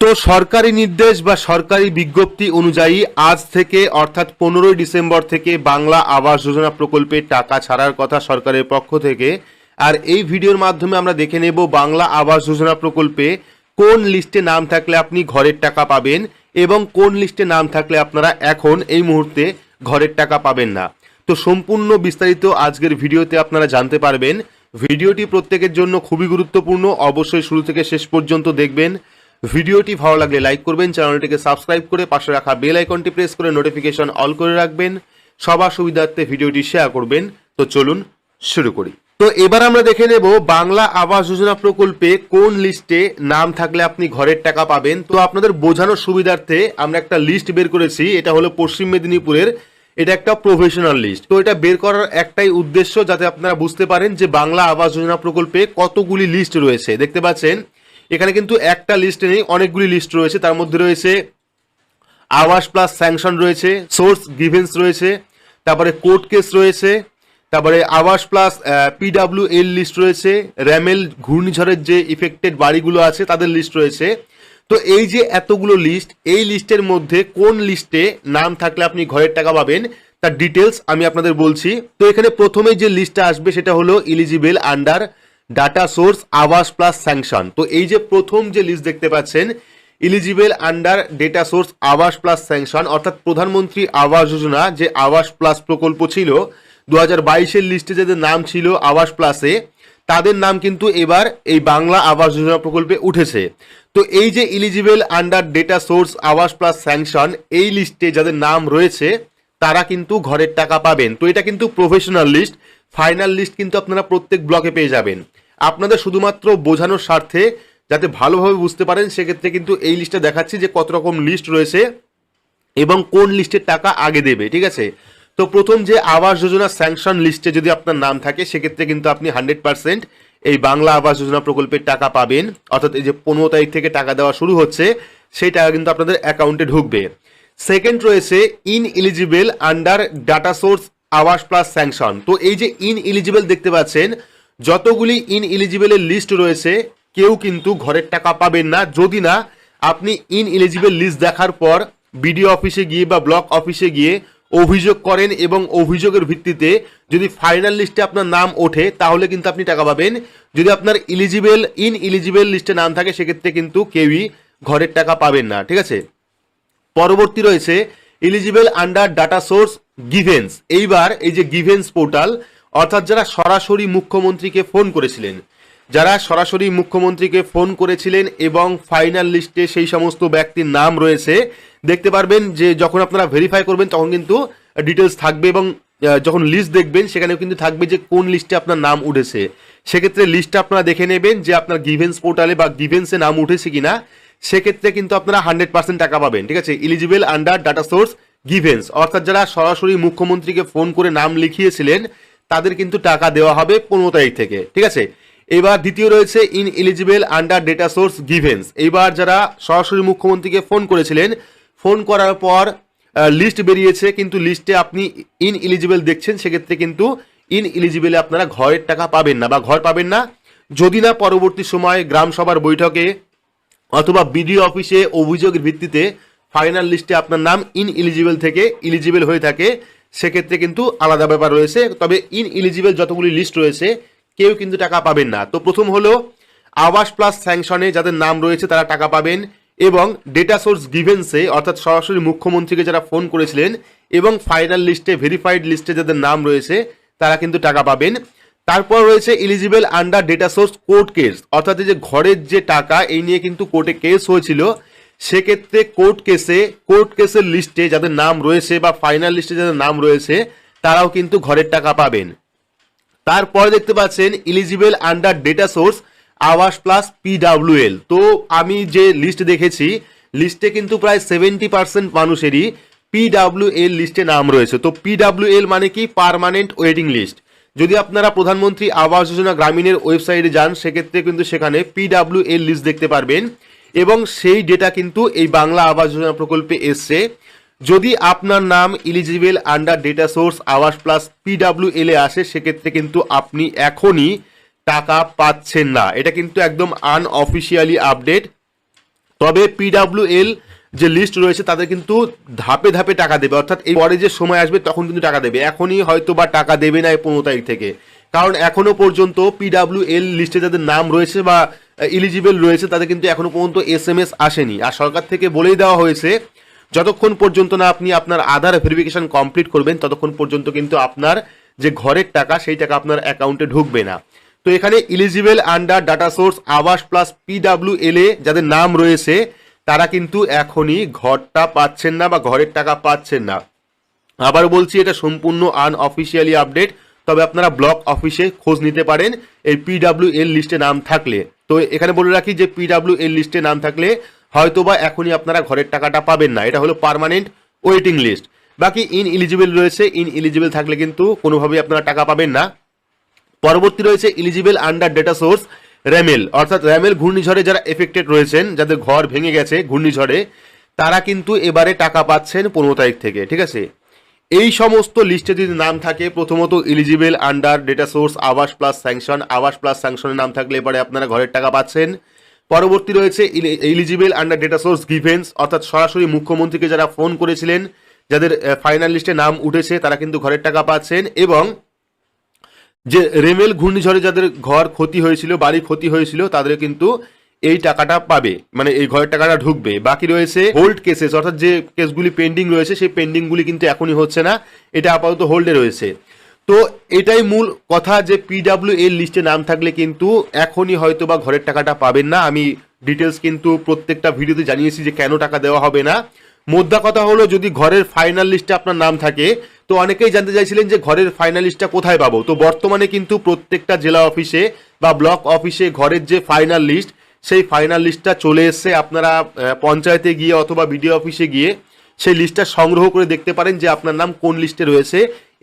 তো সরকারি নির্দেশ বা সরকারি বিজ্ঞপ্তি অনুযায়ী আজ থেকে, অর্থাৎ পনেরোই ডিসেম্বর থেকে বাংলা আবাস যোজনা প্রকল্পে টাকা ছাড়ার কথা সরকারের পক্ষ থেকে। আর এই ভিডিওর মাধ্যমে আমরা দেখে নেব বাংলা আবাস যোজনা প্রকল্পে কোন লিস্টে নাম থাকলে আপনি ঘরের টাকা পাবেন এবং কোন লিস্টে নাম থাকলে আপনারা এখন এই মুহূর্তে ঘরের টাকা পাবেন না। তো সম্পূর্ণ বিস্তারিত আজকের ভিডিওতে আপনারা জানতে পারবেন। ভিডিওটি প্রত্যেকের জন্য খুবই গুরুত্বপূর্ণ। অবশ্যই শুরু থেকে শেষ পর্যন্ত দেখবেন। ভিডিওটি ভালো লাগলে লাইক করবেন, চ্যানেলটিকে সাবস্ক্রাইব করে পাশে রাখা বেল আইকনটি প্রেস করে নোটিফিকেশন অল করে রাখবেন। সবার সুবিধার্থে ভিডিওটি শেয়ার করবেন। তো চলুন শুরু করি। তো এবার আমরা দেখে নেব বাংলা আবাস যোজনা প্রকল্পে কোন লিস্টে নাম থাকলে আপনি ঘরের টাকা পাবেন। তো আপনাদের বোঝানোর সুবিধার্থে আমরা একটা লিস্ট বের করেছি, এটা হলো পশ্চিম মেদিনীপুরের, এটা একটা প্রফেশনাল লিস্ট। তো এটা বের করার একটাই উদ্দেশ্য যাতে আপনারা বুঝতে পারেন যে বাংলা আবাস যোজনা প্রকল্পে কতগুলি লিস্ট রয়েছে। দেখতে পাচ্ছেন এখানে কিন্তু একটা লিস্ট নেই, অনেকগুলি লিস্ট রয়েছে। তার মধ্যে রয়েছে আবাস প্লাস স্যাংশন রয়েছে সোর্স গিভেন্স রয়েছে, তারপরে কোর্ট কেস রয়েছে, তারপরে Awas plus PW L list রয়েছে র্যামেল ঘূর্ণিঝড়ের যে ইফেক্টেড বাড়িগুলো আছে তাদের লিস্ট রয়েছে। তো এই যে এতগুলো লিস্ট এই লিস্টের মধ্যে কোন লিস্টে নাম থাকলে আপনি ঘরের টাকা পাবেন, তার ডিটেলস আমি আপনাদের বলছি। তো এখানে প্রথমে যে লিস্টটা আসবে সেটা হলো eligible under data source Awas plus sanction তো এই যে প্রথম যে লিস্ট দেখতে পাচ্ছেন eligible under data source Awas plus sanction অর্থাৎ প্রধানমন্ত্রী আবাস যোজনা, যে আবাস প্লাস প্রকল্প ছিল দু হাজার বাইশের লিস্টে যাদের নাম ছিল আবাস প্লাসে তাদের নাম কিন্তু এবার এই বাংলা আবাস যোজনা প্রকল্পে উঠেছে। তো এই যে eligible under data source Awas plus sanction এই লিস্টে যাদের নাম রয়েছে তারা কিন্তু ঘরের টাকা পাবেন। তো এটা কিন্তু প্রফেশনাল লিস্ট ফাইনাল লিস্ট কিন্তু আপনারা প্রত্যেক ব্লকে পেয়ে যাবেন। আপনাদের শুধুমাত্র বোঝানোর স্বার্থে যাতে ভালোভাবে বুঝতে পারেন, সেক্ষেত্রে কিন্তু এই লিস্টটা দেখাচ্ছি যে কত রকম লিস্ট রয়েছে এবং কোন লিস্টের টাকা আগে দেবে, ঠিক আছে? তো প্রথম যে আবাস যোজনা স্যাংশন লিস্টে যদি আপনার নাম থাকে, সেক্ষেত্রে কিন্তু আপনি হান্ড্রেড পার্সেন্ট এই বাংলা আবাস যোজনা প্রকল্পের টাকা পাবেন। অর্থাৎ এই যে পনেরো তারিখ থেকে টাকা দেওয়া শুরু হচ্ছে, সেই টাকা কিন্তু আপনাদের অ্যাকাউন্টে ঢুকবে। সেকেন্ড রয়েছে ineligible under data source Awas plus sanction তো এই যে ইন এলিজিবল দেখতে পাচ্ছেন, যতগুলি ইন এলিজিবলের লিস্ট রয়েছে, কেউ কিন্তু ঘরের টাকা পাবেন না। যদি না, আপনি ইন এলিজিবল লিস্ট দেখার পর বিডিও অফিসে গিয়ে বা ব্লক অফিসে গিয়ে অভিযোগ করেন এবং অভিযোগের ভিত্তিতে যদি ফাইনাল লিস্টে আপনার নাম ওঠে, তাহলে কিন্তু আপনি টাকা পাবেন। যদি আপনার ইলিজিবল ইন ইলিজিবল লিস্টে নাম থাকে, সেক্ষেত্রে কিন্তু কেউই ঘরের টাকা পাবেন না। ঠিক আছে? পরবর্তী রয়েছে eligible under data source grievance এইবার এই যে গিভেন্স পোর্টাল অর্থাৎ যারা সরাসরি মুখ্যমন্ত্রীকে ফোন করেছিলেন, যারা সরাসরি মুখ্যমন্ত্রীকে ফোন করেছিলেন এবং ফাইনাল লিস্টে সেই সমস্ত ব্যক্তির নাম রয়েছে, দেখতে পারবেন যে যখন আপনারা ভেরিফাই করবেন তখন কিন্তু ডিটেলস থাকবে এবং যখন লিস্ট দেখবেন সেখানেও কিন্তু থাকবে যে কোন লিস্টে আপনার নাম উঠেছে। সেক্ষেত্রে লিস্টটা আপনারা দেখে নেবেন যে আপনার গিভেন্স পোর্টালে বা গিভেন্সে নাম উঠেছে কিনা। সেক্ষেত্রে কিন্তু আপনারা হান্ড্রেড পার্সেন্ট টাকা পাবেন, ঠিক আছে? Eligible under data source grievance অর্থাৎ যারা সরাসরি মুখ্যমন্ত্রীকে ফোন করে নাম লিখিয়েছিলেন, তাদের কিন্তু টাকা দেওয়া হবে পনেরো তারিখ থেকে, ঠিক আছে? এবার দ্বিতীয় রয়েছে ineligible under data source grievance এইবার যারা সরাসরি মুখ্যমন্ত্রীকে ফোন করেছিলেন ফোন করার পর লিস্ট বেরিয়েছে, কিন্তু লিস্টে আপনি ইন এলিজিবল দেখছেন, সেক্ষেত্রে কিন্তু ইন এলিজিবলে আপনারা ঘরের টাকা পাবেন না বা ঘর পাবেন না। যদি না পরবর্তী সময় গ্রাম সভার বৈঠকে অথবা বিডিও অফিসে অভিযোগের ভিত্তিতে ফাইনাল লিস্টে আপনার নাম ইন ইলিজিবল থেকে ইলিজিবল হয়ে থাকে, সেক্ষেত্রে কিন্তু আলাদা ব্যাপার রয়েছে। তবে ইন ইলিজিবল যতগুলি লিস্ট রয়েছে, কেউ কিন্তু টাকা পাবেন না। তো প্রথম হলো আবাস প্লাস স্যাংশনে যাদের নাম রয়েছে তারা টাকা পাবেন এবং ডেটা সোর্স গিভেন্সে অর্থাৎ সরাসরি মুখ্যমন্ত্রীকে যারা ফোন করেছিলেন এবং ফাইনাল লিস্টে ভেরিফাইড লিস্টে যাদের নাম রয়েছে, তারা কিন্তু টাকা পাবেন। তারপর রয়েছে eligible under data source court case অর্থাৎ যে ঘরের যে টাকা, এই নিয়ে কিন্তু কোর্টে কেস হয়েছিল। সেক্ষেত্রে কোর্ট কেসে কোর্ট কেসের লিস্টে যাদের নাম রয়েছে বা ফাইনাল লিস্টে যাদের নাম রয়েছে, তারাও কিন্তু ঘরের টাকা পাবেন। তারপরে দেখতে পাচ্ছেন eligible under data source Awas plus P W L তো আমি যে লিস্ট দেখেছি লিস্টে কিন্তু প্রায় সেভেন্টি পার্সেন্ট মানুষেরই পিডাব্লিউএল লিস্টে নাম রয়েছে। তো পিডাব্লিউএল মানে কি? পার্মানেন্ট ওয়েটিং লিস্ট যদি আপনারা প্রধানমন্ত্রী আবাস যোজনা গ্রামীণের ওয়েবসাইটে যান, সেক্ষেত্রে কিন্তু সেখানে পিডাব্লিউএল লিস্ট দেখতে পারবেন। এবং সেই ডেটা কিন্তু এই বাংলা আবাস যোজনা প্রকল্পে এসছে। যদি আপনার নাম eligible under data source Awas plus P W L এ আসে, সেক্ষেত্রে কিন্তু আপনি এখনই টাকা পাচ্ছেন না। এটা কিন্তু একদম আনঅফিসিয়ালি আপডেট তবে পিডাব্লিউএল যে লিস্ট রয়েছে, তাদের কিন্তু ধাপে ধাপে টাকা দেবে। অর্থাৎ এই পরে যে সময় আসবে, তখন কিন্তু টাকা দেবে। এখনই হয়তো বা টাকা দেবে না এই পনেরো তারিখ থেকে। কারণ এখনও পর্যন্ত পিডাব্লিউ এল লিস্টে যাদের নাম রয়েছে বা ইলিজিবল রয়েছে, তাদের কিন্তু এখনও পর্যন্ত এস এম এস আসেনি। আর সরকার থেকে বলেই দেওয়া হয়েছে, যতক্ষণ পর্যন্ত না আপনি আপনার আধার ভেরিফিকেশন কমপ্লিট করবেন, ততক্ষণ পর্যন্ত কিন্তু আপনার যে ঘরের টাকা, সেই টাকা আপনার অ্যাকাউন্টে ঢুকবে না। তো এখানে eligible under data source Awas plus P W L এ যাদের নাম রয়েছে তারা কিন্তু এখনই ঘরটা পাচ্ছেন না বা ঘরের টাকা পাচ্ছেন না। আবার বলছি, এটা সম্পূর্ণ আনঅফিসিয়ালি আপডেট তবে আপনারা ব্লক অফিসে খোঁজ নিতে পারেন এই পিডাব্লিউ এল লিস্টে নাম থাকলে। তো এখানে বলে রাখি যে পিডাব্লিউ এল লিস্টে নাম থাকলে হয়তোবা এখনই আপনারা ঘরের টাকাটা পাবেন না। এটা হলো পার্মানেন্ট ওয়েটিং লিস্ট বাকি ইন ইলিজিবল রয়েছে ইন ইলিজিবল থাকলে কিন্তু কোনোভাবেই আপনারা টাকা পাবেন না। পরবর্তী রয়েছে eligible under data source Remal, অর্থাৎ র্যামেল ঘূর্ণিঝড়ে যারা এফেক্টেড রয়েছেন, যাদের ঘর ভেঙে গেছে ঘূর্ণিঝড়ে, তারা কিন্তু এবারে টাকা পাচ্ছেন পনেরো তারিখ থেকে, ঠিক আছে? এই সমস্ত লিস্টে যদি নাম থাকে, প্রথমত eligible under data source Awas plus sanction Awas plus স্যাংশনের নাম থাকলে এবারে আপনারা ঘরের টাকা পাচ্ছেন। পরবর্তী রয়েছে eligible under data source grievance অর্থাৎ সরাসরি মুখ্যমন্ত্রীকে যারা ফোন করেছিলেন, যাদের ফাইনাল লিস্টে নাম উঠেছে, তারা কিন্তু ঘরের টাকা পাচ্ছেন এবং যে রেমেল ঘূর্ণিঝড়ে যাদের ঘর ক্ষতি হয়েছিল, বাড়ি ক্ষতি হয়েছিল, তাদের কিন্তু এই টাকাটা পাবে। মানে এই ঘরের টাকাটা ঢুকবে। বাকি রয়েছে হোল্ড কেসেস অর্থাৎ যে কেসগুলি পেন্ডিং রয়েছে, সেই পেন্ডিংগুলি কিন্তু এখনই হচ্ছে না। এটা আপাতত হোল্ডে রয়েছে। তো এটাই মূল কথা যে পিডাব্লিউ এর লিস্টে নাম থাকলে কিন্তু এখনই হয়তো বা ঘরের টাকাটা পাবেন না। আমি ডিটেলস কিন্তু প্রত্যেকটা ভিডিওতে জানিয়েছি যে কেন টাকা দেওয়া হবে না। মোদ্দা কথা হলো, যদি ঘরের ফাইনাল লিস্টে আপনার নাম থাকে, তো অনেকেই জানতে চাইছিলেন যে ঘরের ফাইনাল লিস্টটা কোথায় পাবো। তো বর্তমানে কিন্তু প্রত্যেকটা জেলা অফিসে বা ব্লক অফিসে ঘরের যে ফাইনাল লিস্ট সেই ফাইনাল লিস্টটা চলে এসছে আপনারা পঞ্চায়েতে গিয়ে অথবা বিডিও অফিসে গিয়ে সেই লিস্টটা সংগ্রহ করে দেখতে পারেন যে আপনার নাম কোন লিস্টে রয়েছে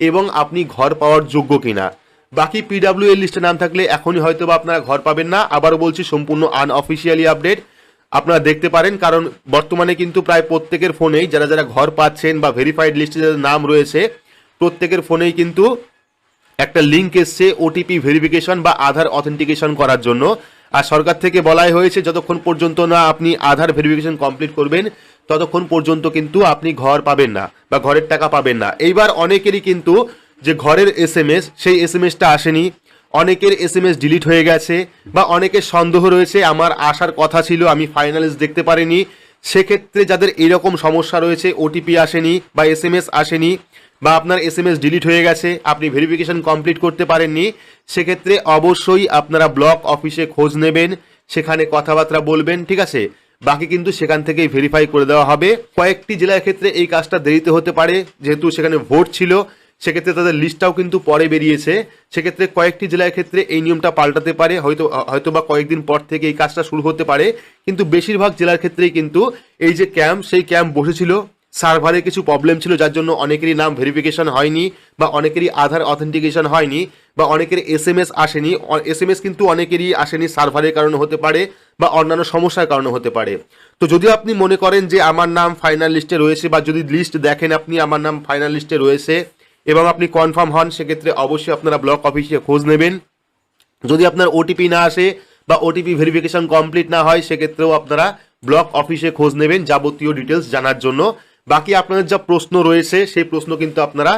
এবং আপনি ঘর পাওয়ার যোগ্য কিনা। বাকি পিডাব্লিউ এর লিস্টে নাম থাকলে এখনই হয়তো বা আপনারা ঘর পাবেন না। আবারও বলছি, সম্পূর্ণ আনঅফিসিয়ালি আপডেট আপনারা দেখতে পারেন, কারণ বর্তমানে কিন্তু প্রায় প্রত্যেকের ফোনেই যারা যারা ঘর পাচ্ছেন বা ভেরিফাইড লিস্টে যাদের নাম রয়েছে, প্রত্যেকের ফোনেই কিন্তু একটা লিঙ্ক এসছে ওটিপি ভেরিফিকেশন বা আধার অথেন্টিকেশন করার জন্য। আর সরকার থেকে বলাই হয়েছে, যতক্ষণ পর্যন্ত না আপনি আধার ভেরিফিকেশন কমপ্লিট করবেন, ততক্ষণ পর্যন্ত কিন্তু আপনি ঘর পাবেন না বা ঘরের টাকা পাবেন না। এইবার অনেকেরই কিন্তু যে ঘরের এস সেই এস এম এসটা আসেনি। অনেকের এস এম এস ডিলিট হয়ে গেছে বা অনেকের সন্দেহ রয়েছে, আমার আসার কথা ছিল, আমি ফাইনালিস দেখতে পারিনি। সেক্ষেত্রে যাদের এরকম সমস্যা রয়েছে ওটিপি আসেনি বা এস এম এস আসেনি বা আপনার এস এম এস ডিলিট হয়ে গেছে, আপনি ভেরিফিকেশন কমপ্লিট করতে পারেননি, সেক্ষেত্রে অবশ্যই আপনারা ব্লক অফিসে খোঁজ নেবেন, সেখানে কথাবার্তা বলবেন, ঠিক আছে? বাকি কিন্তু সেখান থেকেই ভেরিফাই করে দেওয়া হবে। কয়েকটি জেলার ক্ষেত্রে এই কাজটা দেরিতে হতে পারে, যেহেতু সেখানে ভোট ছিল সেক্ষেত্রে তাদের লিস্টটাও কিন্তু পরে বেরিয়েছে। সেক্ষেত্রে কয়েকটি জেলার ক্ষেত্রে এই নিয়মটা পাল্টাতে পারে, হয়তো হয়তো বা কয়েকদিন পর থেকে এই কাজটা শুরু হতে পারে। কিন্তু বেশিরভাগ জেলার ক্ষেত্রেই কিন্তু এই যে ক্যাম্প সেই ক্যাম্প বসেছিল। সার্ভারে কিছু প্রবলেম ছিল, যার জন্য অনেকেরই নাম ভেরিফিকেশন হয়নি বা অনেকেরই আধার অথেন্টিকেশন হয়নি বা অনেকের এস এম এস আসেনি। এস এম এস কিন্তু অনেকেরই আসেনি সার্ভারের কারণে হতে পারে বা অন্যান্য সমস্যার কারণে হতে পারে। তো যদি আপনি মনে করেন যে আমার নাম ফাইনাল লিস্টে রয়েছে বা যদি লিস্ট দেখেন আপনি, আমার নাম ফাইনাল লিস্টে রয়েছে এবং আপনি কনফার্ম হন, সেক্ষেত্রে অবশ্যই আপনারা ব্লক অফিসে খোঁজ নেবেন। যদি আপনার ওটিপি না আসে বা ওটিপি ভেরিফিকেশন কমপ্লিট না হয়, সেক্ষেত্রেও আপনারা ব্লক অফিসে খোঁজ নেবেন যাবতীয় ডিটেলস জানার জন্য। বাকি আপনাদের যা প্রশ্ন রয়েছে, সেই প্রশ্ন কিন্তু আপনারা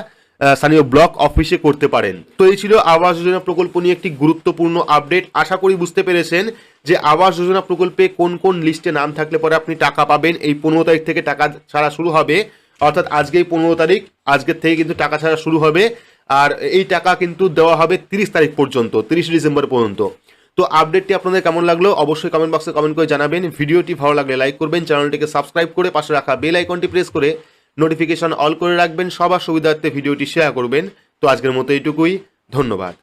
স্থানীয় ব্লক অফিসে করতে পারেন। তো এই ছিল আবাস যোজনা প্রকল্প নিয়ে একটি গুরুত্বপূর্ণ আপডেট আশা করি বুঝতে পেরেছেন যে আবাস যোজনা প্রকল্পে কোন কোন লিস্টে নাম থাকলে পরে আপনি টাকা পাবেন। এই পনেরো তারিখ থেকে টাকা ছাড়া শুরু হবে। অর্থাৎ আজকেই পনেরো তারিখ, আজকের থেকে কিন্তু টাকা ছাড়া শুরু হবে। আর এই টাকা কিন্তু দেওয়া হবে তিরিশ তারিখ পর্যন্ত, তিরিশ ডিসেম্বর পর্যন্ত। তো আপডেটটি আপনাদের কেমন লাগল অবশ্যই কমেন্ট বক্সে কমেন্ট করে জানাবেন। ভিডিওটি ভালো লাগলে লাইক করবেন চ্যানেলটিকে সাবস্ক্রাইব করে পাশে রাখা বেল আইকনটি প্রেস করে নোটিফিকেশন অল করে রাখবেন। সবার সুবিধার্থে ভিডিওটি শেয়ার করবেন। তো আজকের মতো এইটুকুই, ধন্যবাদ।